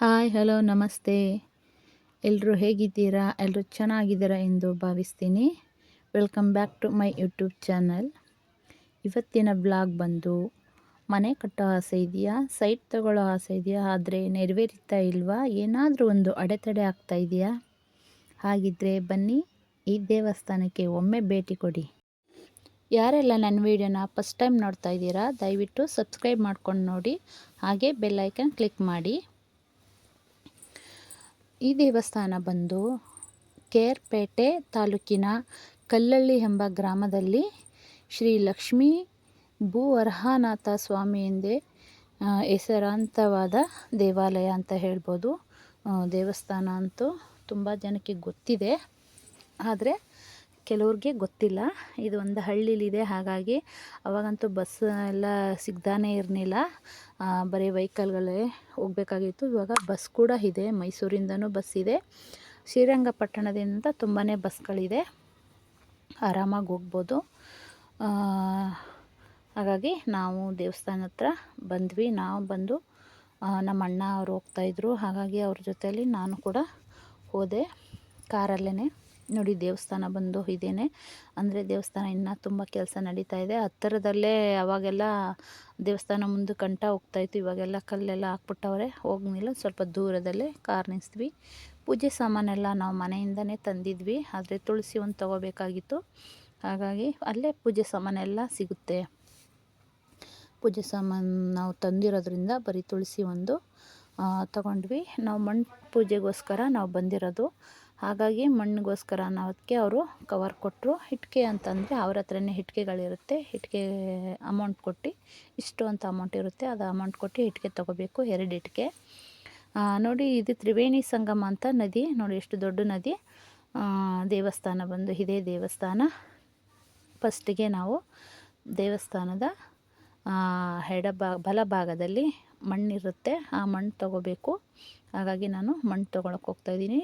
Hi, hello, ನಮಸ್ತೆ. ಎಲ್ಲರೂ ಹೇಗಿದ್ದೀರಾ? ಎಲ್ಲರೂ ಚೆನ್ನಾಗಿದ್ದೀರಾ ಎಂದು ಭಾವಿಸ್ತೀನಿ. Welcome back to my YouTube channel. ಇವತ್ತಿನ ಬ್ಲಾಗ್ ಬಂದು, ಮನೆ ಕಟ್ಟೋ ಆಸೆ ಇದೆಯಾ? ಸೈಟ್ ತಗೊಳ್ಳೋ ಆಸೆ ಇದೆಯಾ? ಆದರೆ ನೆರವೇರಿತಾ ಇಲ್ವಾ? ಏನಾದರೂ ಒಂದು ಅಡೆತಡೆ ಆಗ್ತಾ ಇದೆಯಾ? ಹಾಗಿದ್ದರೆ ಬನ್ನಿ, ಈ ದೇವಸ್ಥಾನಕ್ಕೆ ಒಮ್ಮೆ ಭೇಟಿ ಕೊಡಿ. ಯಾರೆಲ್ಲ ನನ್ನ ವೀಡಿಯೋನ ಫಸ್ಟ್ ಟೈಮ್ ನೋಡ್ತಾ ಇದ್ದೀರಾ, ದಯವಿಟ್ಟು ಸಬ್ಸ್ಕ್ರೈಬ್ ಮಾಡ್ಕೊಂಡು ನೋಡಿ. ಹಾಗೆ ಬೆಲ್ಲೈಕನ್ ಕ್ಲಿಕ್ ಮಾಡಿ. ಈ ದೇವಸ್ಥಾನ ಬಂದು ಕೇರ್ಪೇಟೆ ತಾಲೂಕಿನ ಕಲ್ಲಳ್ಳಿ ಎಂಬ ಗ್ರಾಮದಲ್ಲಿ ಶ್ರೀ ಲಕ್ಷ್ಮೀ ಭೂವರ್ಹಾನಾಥ ಸ್ವಾಮಿ ಎಂದೇ ಹೆಸರಾಂತವಾದ ದೇವಾಲಯ ಅಂತ ಹೇಳ್ಬೋದು. ದೇವಸ್ಥಾನ ಅಂತೂ ತುಂಬ ಜನಕ್ಕೆ ಗೊತ್ತಿದೆ. ಆದರೆ ಕೆಲವ್ರಿಗೆ ಗೊತ್ತಿಲ್ಲ. ಇದು ಒಂದು ಹಳ್ಳಿಲಿದೆ, ಹಾಗಾಗಿ ಅವಾಗಂತೂ ಬಸ್ ಎಲ್ಲ ಸಿಗ್ದಾನೇ ಇರಲಿಲ್ಲ. ಬರೀ ವೆಹಿಕಲ್ಗಳೇ ಹೋಗಬೇಕಾಗಿತ್ತು. ಇವಾಗ ಬಸ್ ಕೂಡ ಇದೆ. ಮೈಸೂರಿಂದನೂ ಬಸ್ ಇದೆ. ಶ್ರೀರಂಗಪಟ್ಟಣದಿಂದ ತುಂಬಾ ಬಸ್ಗಳಿದೆ ಆರಾಮಾಗಿ ಹೋಗ್ಬೋದು. ಹಾಗಾಗಿ ನಾವು ದೇವಸ್ಥಾನ ಹತ್ರ ಬಂದ್ವಿ. ನಾವು ಬಂದು ನಮ್ಮ ಅಣ್ಣ ಅವರು ಹೋಗ್ತಾಯಿದ್ರು ಹಾಗಾಗಿ ಅವ್ರ ಜೊತೆಯಲ್ಲಿ ನಾನು ಕೂಡ ಹೋದೆ ಕಾರಲ್ಲೇ ನೋಡಿ ದೇವಸ್ಥಾನ ಬಂದು ಇದೇನೆ. ಅಂದರೆ ದೇವಸ್ಥಾನ ಇನ್ನೂ ತುಂಬ ಕೆಲಸ ನಡೀತಾ ಇದೆ. ಹತ್ತಿರದಲ್ಲೇ ಅವಾಗೆಲ್ಲ ದೇವಸ್ಥಾನ ಮುಂದೆ ಕಂಟ ಹೋಗ್ತಾಯಿತ್ತು ಇವಾಗೆಲ್ಲ ಕಲ್ಲೆಲ್ಲ ಹಾಕ್ಬಿಟ್ಟವ್ರೆ. ಹೋಗ್ನಿಲ್ಲ ಸ್ವಲ್ಪ ದೂರದಲ್ಲೇ ಕಾರ್ ನಿಲ್ಲಿಸ್ತೀವಿ ಪೂಜೆ ಸಾಮಾನೆಲ್ಲ ನಾವು ಮನೆಯಿಂದನೇ ತಂದಿದ್ವಿ. ಆದರೆ ತುಳಸಿ ಒಂದು ತೊಗೋಬೇಕಾಗಿತ್ತು. ಹಾಗಾಗಿ ಅಲ್ಲೇ ಪೂಜೆ ಸಾಮಾನೆಲ್ಲ ಸಿಗುತ್ತೆ. ಪೂಜೆ ಸಾಮಾನು ನಾವು ತಂದಿರೋದ್ರಿಂದ ಬರೀ ತುಳಸಿ ಒಂದು ತಗೊಂಡ್ವಿ. ನಾವು ಮಣ್ಣು ಪೂಜೆಗೋಸ್ಕರ ನಾವು ಬಂದಿರೋದು. ಹಾಗಾಗಿ ಮಣ್ಣಿಗೋಸ್ಕರ ಅನ್ನೋದಕ್ಕೆ ಅವರು ಕವರ್ ಕೊಟ್ಟರು ಇಟ್ಕೆ ಅಂತಂದರೆ ಅವ್ರ ಹತ್ರನೇ ಇಟ್ಕೆಗಳಿರುತ್ತೆ ಇಟ್ಕೆ ಅಮೌಂಟ್ ಕೊಟ್ಟು ಇಷ್ಟು ಅಂತ ಅಮೌಂಟ್ ಇರುತ್ತೆ. ಅದು ಅಮೌಂಟ್ ಕೊಟ್ಟು ಇಟ್ಕೆ ತೊಗೋಬೇಕು, ಎರಡು ಇಟ್ಕೆ ನೋಡಿ ಇದು ತ್ರಿವೇಣಿ ಸಂಗಮ ಅಂತ ನದಿ. ನೋಡಿ ಎಷ್ಟು ದೊಡ್ಡ ನದಿ. ದೇವಸ್ಥಾನ ಬಂದು ಇದೇ ದೇವಸ್ಥಾನ. ಫಸ್ಟಿಗೆ ನಾವು ದೇವಸ್ಥಾನದ ಎಡಭಾಗ ಬಲಭಾಗದಲ್ಲಿ ಮಣ್ಣಿರುತ್ತೆ. ಆ ಮಣ್ಣು ತೊಗೋಬೇಕು. ಹಾಗಾಗಿ ನಾನು ಮಣ್ಣು ತೊಗೊಳಕ್ಕೆ ಹೋಗ್ತಾಯಿದ್ದೀನಿ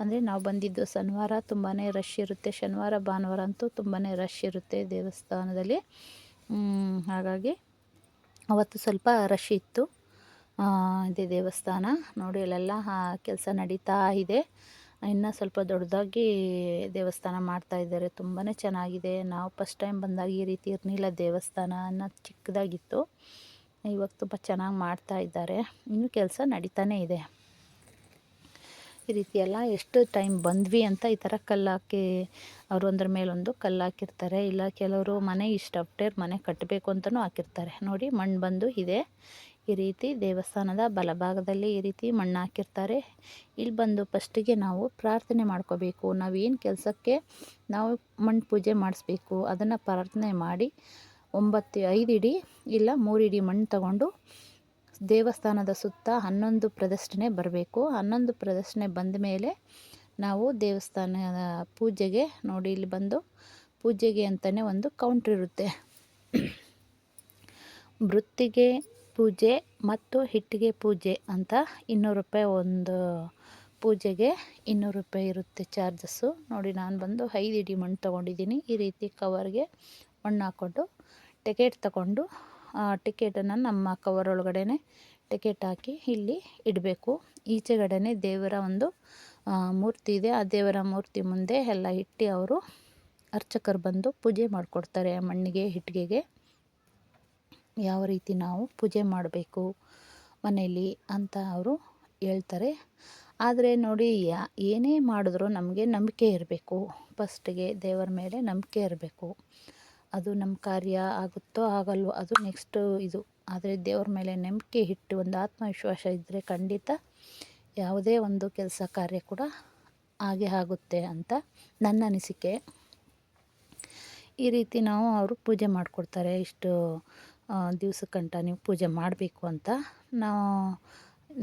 ಅಂದರೆ ನಾವು ಬಂದಿದ್ದು ಶನಿವಾರ ತುಂಬಾ ರಶ್ ಇರುತ್ತೆ. ಶನಿವಾರ, ಭಾನುವಾರ ಅಂತೂ ತುಂಬಾ ರಶ್ ಇರುತ್ತೆ ದೇವಸ್ಥಾನದಲ್ಲಿ. ಹಾಗಾಗಿ ಅವತ್ತು ಸ್ವಲ್ಪ ರಶ್ ಇತ್ತು. ಇದೆ ದೇವಸ್ಥಾನ. ನೋಡಿ, ಅಲ್ಲೆಲ್ಲ ಕೆಲಸ ನಡೀತಾ ಇದೆ. ಇನ್ನು ಸ್ವಲ್ಪ ದೊಡ್ಡದಾಗಿ ದೇವಸ್ಥಾನ ಮಾಡ್ತಾ ಇದ್ದಾರೆ. ತುಂಬಾ ಚೆನ್ನಾಗಿದೆ. ನಾವು ಫಸ್ಟ್ ಟೈಮ್ ಬಂದಾಗ ಈ ರೀತಿ ಇರಲಿಲ್ಲ ದೇವಸ್ಥಾನ. ಅನ್ನೋದು ಚಿಕ್ಕದಾಗಿತ್ತು. ಇವಾಗ ತುಂಬ ಚೆನ್ನಾಗಿ ಮಾಡ್ತಾ ಇದ್ದಾರೆ. ಇನ್ನೂ ಕೆಲಸ ನಡೀತಾನೇ ಇದೆ. ಈ ರೀತಿ ಎಲ್ಲ ಎಷ್ಟು ಟೈಮ್ ಬಂದ್ವಿ ಅಂತ ಈ ಥರ ಕಲ್ಲು ಹಾಕಿ ಅವರು ಒಂದ್ರ ಮೇಲೊಂದು ಕಲ್ಲು ಹಾಕಿರ್ತಾರೆ. ಇಲ್ಲ ಕೆಲವರು ಮನೆ ಇಷ್ಟು ಅಪ್ಟೇರ್ ಮನೆ ಕಟ್ಟಬೇಕು ಅಂತಲೂ ಹಾಕಿರ್ತಾರೆ. ನೋಡಿ ಮಣ್ಣು ಬಂದು ಇದೆ. ಈ ರೀತಿ ದೇವಸ್ಥಾನದ ಬಲಭಾಗದಲ್ಲಿ ಈ ರೀತಿ ಮಣ್ಣು ಹಾಕಿರ್ತಾರೆ. ಇಲ್ಲಿ ಬಂದು ಫಸ್ಟಿಗೆ ನಾವು ಪ್ರಾರ್ಥನೆ ಮಾಡ್ಕೋಬೇಕು. ನಾವೇನು ಕೆಲಸಕ್ಕೆ ನಾವು ಮಣ್ಣು ಪೂಜೆ ಮಾಡಿಸ್ಬೇಕು, ಅದನ್ನು ಪ್ರಾರ್ಥನೆ ಮಾಡಿ ಒಂಬತ್ತು ಐದು ಇಡಿ ಇಲ್ಲ ಮೂರು ಇಡಿ ಮಣ್ಣು ತಗೊಂಡು ದೇವಸ್ಥಾನದ ಸುತ್ತ ಹನ್ನೊಂದು ಪ್ರದರ್ಶನೆ ಬರಬೇಕು. ಹನ್ನೊಂದು ಪ್ರದರ್ಶನೆ ಬಂದ ಮೇಲೆ ನಾವು ದೇವಸ್ಥಾನದ ಪೂಜೆಗೆ ನೋಡಿ ಇಲ್ಲಿ ಬಂದು ಪೂಜೆಗೆ ಅಂತಲೇ ಒಂದು ಕೌಂಟ್ರ್ ಇರುತ್ತೆ. ವೃತ್ತಿಗೆ ಪೂಜೆ ಮತ್ತು ಹಿಟ್ಟಿಗೆ ಪೂಜೆ ಅಂತ ಇನ್ನೂರು ರೂಪಾಯಿ ಒಂದು ಪೂಜೆಗೆ ಇನ್ನೂರು ರೂಪಾಯಿ ಇರುತ್ತೆ ಚಾರ್ಜಸ್ಸು ನೋಡಿ ನಾನು ಬಂದು ಐದು ಇಡಿ ಮಣ್ಣು ತೊಗೊಂಡಿದ್ದೀನಿ. ಈ ರೀತಿ ಕವರ್ಗೆ ಮಣ್ಣು ಹಾಕ್ಕೊಂಡು ಟಿಕೆಟ್ ತಗೊಂಡು ಟಿಕೆಟನ್ನು ನಮ್ಮ ಕವರ್ ಒಳಗಡೆ ಟಿಕೆಟ್ ಹಾಕಿ ಇಲ್ಲಿ ಇಡಬೇಕು. ಈಚೆಗಡೆ ದೇವರ ಒಂದು ಮೂರ್ತಿ ಇದೆ. ಆ ದೇವರ ಮೂರ್ತಿ ಮುಂದೆ ಎಲ್ಲ ಇಟ್ಟು ಅವರು ಅರ್ಚಕರು ಬಂದು ಪೂಜೆ ಮಾಡಿಕೊಡ್ತಾರೆ ಮಣ್ಣಿಗೆ ಇಟ್ಟಿಗೆಗೆ ಯಾವ ರೀತಿ ನಾವು ಪೂಜೆ ಮಾಡಬೇಕು ಮನೆಯಲ್ಲಿ ಅಂತ ಅವರು ಹೇಳ್ತಾರೆ. ಆದರೆ ನೋಡಿ, ಯಾ, ಏನೇ ಮಾಡಿದ್ರು ನಮಗೆ ನಂಬಿಕೆ ಇರಬೇಕು. ಫಸ್ಟಿಗೆ ದೇವರ ಮೇಲೆ ನಂಬಿಕೆ ಇರಬೇಕು. ಅದು ನಮ್ಮ ಕಾರ್ಯ ಆಗುತ್ತೋ ಆಗಲ್ವೋ ಅದು ನೆಕ್ಸ್ಟು ಇದು. ಆದರೆ ದೇವ್ರ ಮೇಲೆ ನಂಬಿಕೆ ಇಟ್ಟು ಒಂದು ಆತ್ಮವಿಶ್ವಾಸ ಇದ್ದರೆ ಖಂಡಿತ ಯಾವುದೇ ಒಂದು ಕೆಲಸ ಕಾರ್ಯ ಕೂಡ ಹಾಗೆ ಆಗುತ್ತೆ ಅಂತ ನನ್ನ ಅನಿಸಿಕೆ. ಈ ರೀತಿ ನಾವು ಅವರು ಪೂಜೆ ಮಾಡಿಕೊಡ್ತಾರೆ ಇಷ್ಟು ದಿವಸಕ್ಕಂಟ ನೀವು ಪೂಜೆ ಮಾಡಬೇಕು ಅಂತ. ನಾವು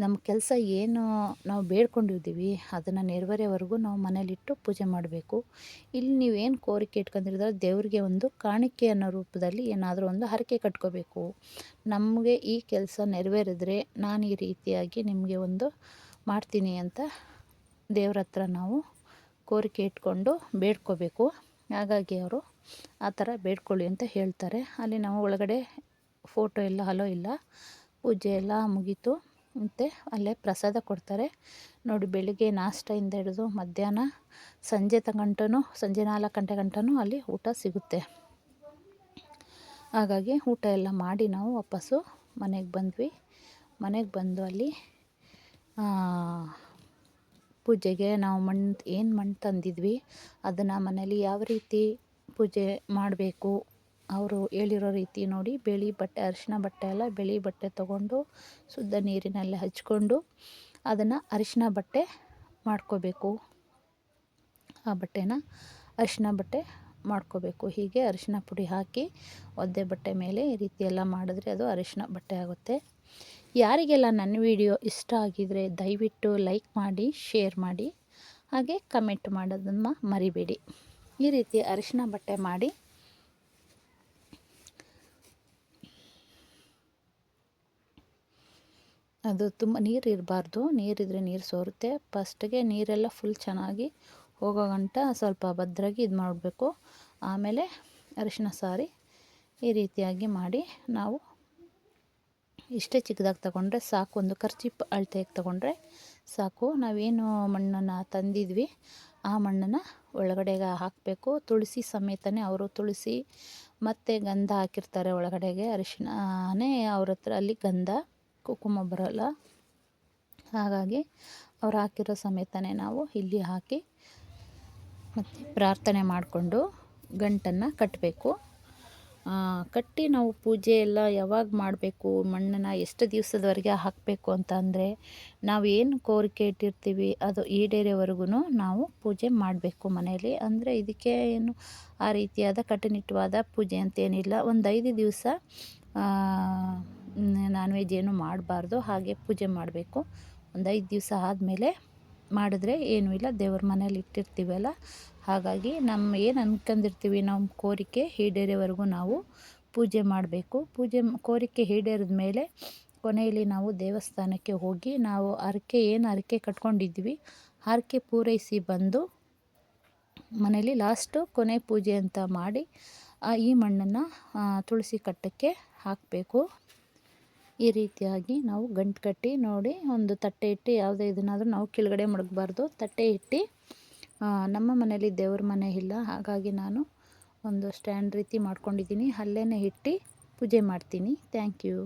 ನಮ್ಮ ಕೆಲಸ ಏನು ನಾವು ಬೇಡ್ಕೊಂಡಿದ್ದೀವಿ, ಅದನ್ನು ನೆರವೇರೋವರೆಗೂ ನಾವು ಮನೇಲಿಟ್ಟು ಪೂಜೆ ಮಾಡಬೇಕು. ಇಲ್ಲಿ ನೀವೇನು ಕೋರಿಕೆ ಇಟ್ಕೊಂಡಿರೋದ್ರ ದೇವರಿಗೆ ಒಂದು ಕಾಣಿಕೆ ಅನ್ನೋ ರೂಪದಲ್ಲಿ ಏನಾದರೂ ಒಂದು ಹರಕೆ ಕಟ್ಕೋಬೇಕು. ನಮಗೆ ಈ ಕೆಲಸ ನೆರವೇರಿದ್ರೆ ನಾನು ಈ ರೀತಿಯಾಗಿ ನಿಮಗೆ ಒಂದು ಮಾಡ್ತೀನಿ ಅಂತ ದೇವ್ರ ಹತ್ರ ನಾವು ಕೋರಿಕೆ ಇಟ್ಕೊಂಡು ಬೇಡ್ಕೋಬೇಕು. ಹಾಗಾಗಿ ಅವರು ಆ ಥರ ಬೇಡ್ಕೊಳ್ಳಿ ಅಂತ ಹೇಳ್ತಾರೆ. ಅಲ್ಲಿ ನಾವು ಒಳಗಡೆ ಫೋಟೋ ಎಲ್ಲ ಹಲೋ ಇಲ್ಲ. ಪೂಜೆ ಎಲ್ಲ ಮುಗೀತು. ಮತ್ತು ಅಲ್ಲೇ ಪ್ರಸಾದ ಕೊಡ್ತಾರೆ. ನೋಡಿ ಬೆಳಿಗ್ಗೆ ನಾಷ್ಟದಿಂದ ಹಿಡಿದು ಮಧ್ಯಾಹ್ನ ಸಂಜೆ ತಗಂಟೂ ಸಂಜೆ ನಾಲ್ಕು ಗಂಟೆ ಗಂಟನೂ ಅಲ್ಲಿ ಊಟ ಸಿಗುತ್ತೆ. ಹಾಗಾಗಿ ಊಟ ಎಲ್ಲ ಮಾಡಿ ನಾವು ವಾಪಸ್ಸು ಮನೆಗೆ ಬಂದ್ವಿ. ಮನೆಗೆ ಬಂದು ಅಲ್ಲಿ ಪೂಜೆಗೆ ನಾವು ಮಣ್ಣು ಏನು ಮಣ್ಣು ತಂದಿದ್ವಿ, ಅದನ್ನು ಮನೇಲಿ ಯಾವ ರೀತಿ ಪೂಜೆ ಮಾಡಬೇಕು ಅವರು ಹೇಳಿರೋ ರೀತಿ ನೋಡಿ, ಬಿಳಿ ಬಟ್ಟೆ, ಅರಿಶಿನ ಬಟ್ಟೆ ಎಲ್ಲ ಬಿಳಿ ಬಟ್ಟೆ ತಗೊಂಡು ಶುದ್ಧ ನೀರಿನಲ್ಲಿ ಹಚ್ಕೊಂಡು ಅದನ್ನು ಅರಿಶಿನ ಬಟ್ಟೆ ಮಾಡ್ಕೋಬೇಕು. ಆ ಬಟ್ಟೆನ ಅರಿಶಿನ ಬಟ್ಟೆ ಮಾಡ್ಕೋಬೇಕು. ಹೀಗೆ ಅರಿಶಿನ ಪುಡಿ ಹಾಕಿ ಒದ್ದೆ ಬಟ್ಟೆ ಮೇಲೆ ಈ ರೀತಿ ಎಲ್ಲ ಮಾಡಿದ್ರೆ ಅದು ಅರಿಶಿನ ಬಟ್ಟೆ ಆಗುತ್ತೆ. ಯಾರಿಗೆಲ್ಲ ನನ್ನ ವಿಡಿಯೋ ಇಷ್ಟ ಆಗಿದರೆ ದಯವಿಟ್ಟು ಲೈಕ್ ಮಾಡಿ, ಶೇರ್ ಮಾಡಿ, ಹಾಗೆ ಕಮೆಂಟ್ ಮಾಡೋದನ್ನು ಮರಿಬೇಡಿ. ಈ ರೀತಿ ಅರಿಶಿನ ಬಟ್ಟೆ ಮಾಡಿ ಅದು ತುಂಬ ನೀರು ಇರಬಾರ್ದು. ನೀರಿದ್ರೆ ನೀರು ಸೋರುತ್ತೆ. ಫಸ್ಟಿಗೆ ನೀರೆಲ್ಲ ಫುಲ್ ಚೆನ್ನಾಗಿ ಹೋಗೋ ಗಂಟ ಸ್ವಲ್ಪ ಭದ್ರಾಗಿ ಇದು ಮಾಡಬೇಕು. ಆಮೇಲೆ ಅರಿಶಿನ ಸಾರಿ ಈ ರೀತಿಯಾಗಿ ಮಾಡಿ ನಾವು ಇಷ್ಟೇ ಚಿಕ್ಕದಾಗಿ ತಗೊಂಡ್ರೆ ಸಾಕು. ಒಂದು ಖರ್ಚಿಪ್ ಅಳತೆಗೆ ತಗೊಂಡ್ರೆ ಸಾಕು. ನಾವೇನು ಮಣ್ಣನ್ನು ತಂದಿದ್ವಿ, ಆ ಮಣ್ಣನ್ನು ಒಳಗಡೆಗೆ ಹಾಕಬೇಕು. ತುಳಸಿ ಸಮೇತನೇ ಅವರು ತುಳಸಿ ಮತ್ತು ಗಂಧ ಹಾಕಿರ್ತಾರೆ ಒಳಗಡೆಗೆ. ಅರಿಶಿಣನೇ ಅವ್ರ ಹತ್ರ ಅಲ್ಲಿ ಗಂಧ. ಕುಂಕುಮ ಬರಲ್ಲ. ಹಾಗಾಗಿ ಅವ್ರು ಹಾಕಿರೋ ಸಮೇತನೇ ನಾವು ಇಲ್ಲಿ ಹಾಕಿ ಮತ್ತು ಪ್ರಾರ್ಥನೆ ಮಾಡಿಕೊಂಡು ಗಂಟನ್ನು ಕಟ್ಟಬೇಕು ಕಟ್ಟಿ ನಾವು ಪೂಜೆ ಎಲ್ಲ ಯಾವಾಗ ಮಾಡಬೇಕು, ಮಣ್ಣನ್ನು ಎಷ್ಟು ದಿವಸದವರೆಗೆ ಹಾಕಬೇಕು ಅಂತ ಅಂದರೆ ನಾವು ಏನು ಕೋರಿಕೆ ಇಟ್ಟಿರ್ತೀವಿ ಅದು ಈಡೇರೋವರೆಗೂ ನಾವು ಪೂಜೆ ಮಾಡಬೇಕು ಮನೆಯಲ್ಲಿ. ಅಂದರೆ ಇದಕ್ಕೆ ಏನು ಆ ರೀತಿಯಾದ ಕಟ್ಟುನಿಟ್ಟವಾದ ಪೂಜೆ ಅಂತೇನಿಲ್ಲ ಒಂದು ಐದು ದಿವಸ ನಾನ್ ವೆಜ್ ಏನು ಮಾಡಬಾರ್ದು, ಹಾಗೆ ಪೂಜೆ ಮಾಡಬೇಕು. ಒಂದು ಐದು ದಿವಸ ಆದಮೇಲೆ ಮಾಡಿದ್ರೆ ಏನೂ ಇಲ್ಲ, ದೇವ್ರ ಮನೇಲಿ ಇಟ್ಟಿರ್ತೀವಲ್ಲ. ಹಾಗಾಗಿ ನಮ್ಮ ಏನು ಅಂದ್ಕೊಂಡಿರ್ತೀವಿ ನಮ್ಮ ಕೋರಿಕೆ ಈಡೇರೋವರೆಗೂ ನಾವು ಪೂಜೆ ಮಾಡಬೇಕು. ಪೂಜೆ ಕೋರಿಕೆ ಈಡೇರಿದ ಮೇಲೆ ಕೊನೆಯಲ್ಲಿ ನಾವು ದೇವಸ್ಥಾನಕ್ಕೆ ಹೋಗಿ ನಾವು ಹರಕೆ, ಏನು ಹರಕೆ ಕಟ್ಕೊಂಡಿದ್ವಿ ಹರಕೆ ಪೂರೈಸಿ ಬಂದು ಮನೇಲಿ ಲಾಸ್ಟು ಕೊನೆ ಪೂಜೆ ಅಂತ ಮಾಡಿ ಈ ಮಣ್ಣನ್ನು ತುಳಸಿ ಕಟ್ಟಕ್ಕೆ ಹಾಕಬೇಕು. ಈ ರೀತಿಯಾಗಿ ನಾವು ಗಂಟು ಕಟ್ಟಿ ನೋಡಿ ಒಂದು ತಟ್ಟೆ ಇಟ್ಟು ಯಾವುದೇ ಇದನ್ನಾದರೂ ನಾವು ಕೆಳಗಡೆ ಮಡಗಬಾರ್ದು. ತಟ್ಟೆ ಇಟ್ಟು ನಮ್ಮ ಮನೇಲಿ ದೇವ್ರ ಮನೆ ಇಲ್ಲ. ಹಾಗಾಗಿ ನಾನು ಒಂದು ಸ್ಟ್ಯಾಂಡ್ ರೀತಿ ಮಾಡ್ಕೊಂಡಿದ್ದೀನಿ. ಅಲ್ಲೇ ಇಟ್ಟು ಪೂಜೆ ಮಾಡ್ತೀನಿ. Thank you.